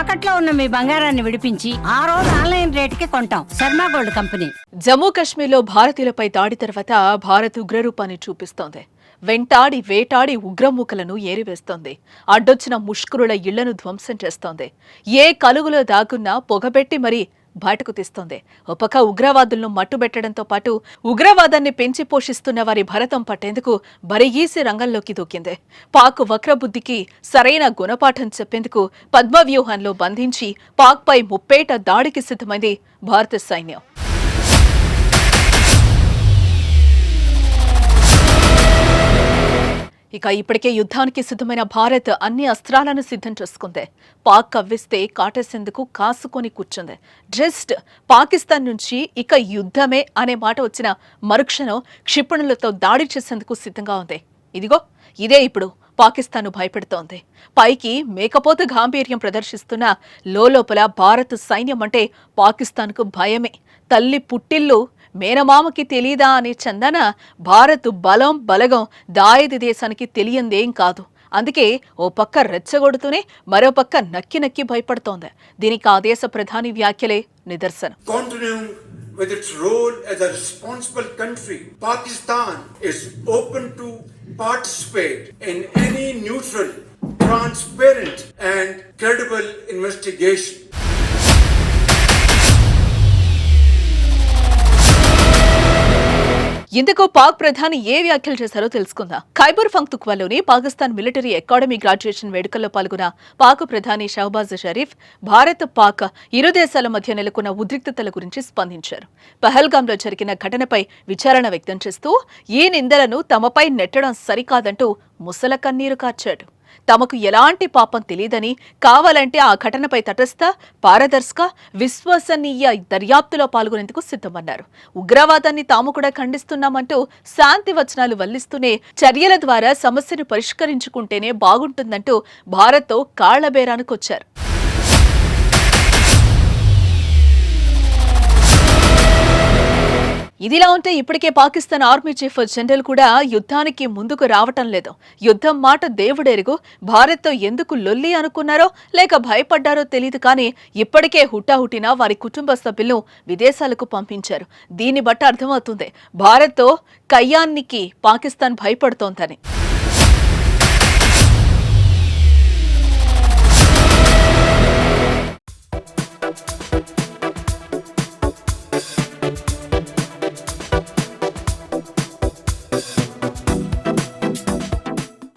తాకట్లో ఉన్న మీ బంగారాన్ని విడిపించి ఆ రోజు ఆన్లైన్ రేటుకి కొంటాం. Sharma gold company. జమ్మూ కాశ్మీర్లో భారతీయులపై దాడి తర్వాత భారత్ ఉగ్రరూపాన్ని చూపిస్తోంది. వెంటాడి వేటాడి ఉగ్రమూకలను ఏరివేస్తోంది. అడ్డొచ్చిన ముష్కరుల ఇళ్ళను ధ్వంసం చేస్తోంది. ఏ కలుగులో దాగున్నా పొగబెట్టి మరీ బయటకు తీస్తోంది. ఒక ఉగ్రవాదులను మట్టుబెట్టడంతో పాటు ఉగ్రవాదాన్ని పెంచి పోషిస్తున్న వారి భరతం పట్టేందుకు బరిగీసి రంగంలోకి దూకింది. పాక్ వక్రబుద్ధికి సరైన గుణపాఠం చెప్పేందుకు పద్మవ్యూహంలో బంధించి పాక్పై ముప్పేట దాడికి సిద్ధమైంది భారత సైన్యం. ఇక ఇప్పటికే యుద్ధానికి సిద్ధమైన భారత్ అన్ని అస్త్రాలను సిద్ధం చేసుకుంది. పాక్ కవ్విస్తే కాటేసేందుకు కాసుకొని కూర్చుంది. జస్ట్ పాకిస్తాన్ నుంచి ఇక యుద్ధమే అనే మాట వచ్చిన మరుక్షణం క్షిపణులతో దాడి చేసేందుకు సిద్ధంగా ఉంది. ఇదిగో ఇదే ఇప్పుడు పాకిస్తాన్ భయపెడుతోంది. పైకి మేకపోత గాంభీర్యం ప్రదర్శిస్తున్న లోపల భారత్ సైన్యం అంటే పాకిస్తాన్కు భయమే. తల్లి పుట్టిల్లు మేనమామకి తెలీదా అనే చందన భారత్ బలం బలగం దాయది దేశానికి తెలియందేం కాదు అందుకే ఓ పక్క రెచ్చగొడుతూనే మరో పక్క నక్కి నక్కి భయపడుతోంది దీనికి ఆ దేశ ప్రధాని వ్యాఖ్యలే నిదర్శనం with its role as a responsible country, Pakistan is open to participate in any neutral, transparent, and credible investigation. ఇందుకు పాక్ ప్రధాని ఏ వ్యాఖ్యలు చేశారో తెలుసుకుందాం. ఖైబర్ పంక్తుక్వాలోని పాకిస్తాన్ మిలిటరీ అకాడమీ గ్రాడ్యుయేషన్ వేడుకల్లో పాల్గొన్న పాక్ ప్రధాని షహబాజ్ షరీఫ్ భారత్ పాక్ ఇరు దేశాల మధ్య నెలకొన్న ఉద్రిక్తతల గురించి స్పందించారు. పహల్గాంలో జరిగిన ఘటనపై విచారణ వ్యక్తం చేస్తూ ఈ నిందలను తమపై నెట్టడం సరికాదంటూ ముసల కన్నీరు కార్చాడు. తమకు ఎలాంటి పాపం తెలియదని కావాలంటే ఆ ఘటనపై తటస్థ పారదర్శక విశ్వసనీయ దర్యాప్తులో పాల్గొనేందుకు సిద్ధమన్నారు. ఉగ్రవాదాన్ని తాము కూడా ఖండిస్తున్నామంటూ శాంతి వచనాలు వల్లిస్తూనే చర్యల ద్వారా సమస్యను పరిష్కరించుకుంటేనే బాగుంటుందంటూ భారత్తో కాళ్ళబేరానికొచ్చారు ఇదిలా ఉంటే ఇప్పటికే పాకిస్తాన్ ఆర్మీ చీఫ్ జనరల్ కూడా యుద్ధానికి ముందుకు రావటం లేదు. యుద్ధం మాట దేవుడెరుగు. భారత్తో ఎందుకు లొల్లి అనుకున్నారో లేక భయపడ్డారో తెలియదు కానీ ఇప్పటికే హుటాహుటిన వారి కుటుంబ సభ్యులను విదేశాలకు పంపించారు. దీన్ని బట్టి అర్థమవుతుంది భారత్తో కయ్యానికి పాకిస్తాన్ భయపడుతోందని.